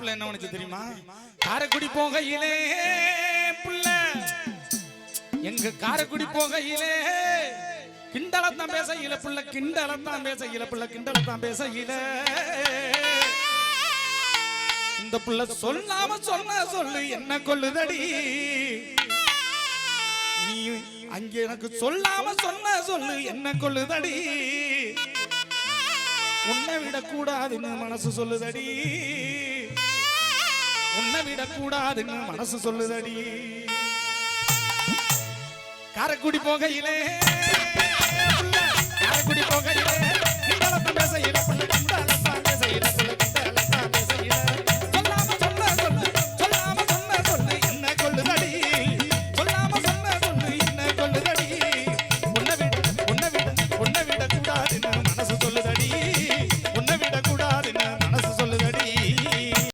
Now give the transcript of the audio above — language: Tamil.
பிள்ளை என்ன பண்ணுச்சு தெரியுமா? காரைக்குடி போகையிலே பிள்ளை. எங்க காரைக்குடி போகையிலே கிண்டலத்தான் பேச இல பிள்ளை கிண்டலத்தான் பேச இல பிள்ளை கிண்டலத்தான் பேச இல இந்த பிள்ளை சொல்லாம சொன்ன சொல்லு என்ன கொள்ளுதடி? நீ அங்க எனக்கு சொல்லாம சொன்ன சொல்லு என்ன கொள்ளுதடி? உன்னை விடக்கூடாதுன்னு மனசு சொல்லுதடி. விடக்கூடாதுன்னு மனசு சொல்லுதடி. காரக்குடி போகையிலே. காரக்குடி போகையிலே. பேசையில பிள்ளை பேசையில பிள்ளை மனசு சொல்ல.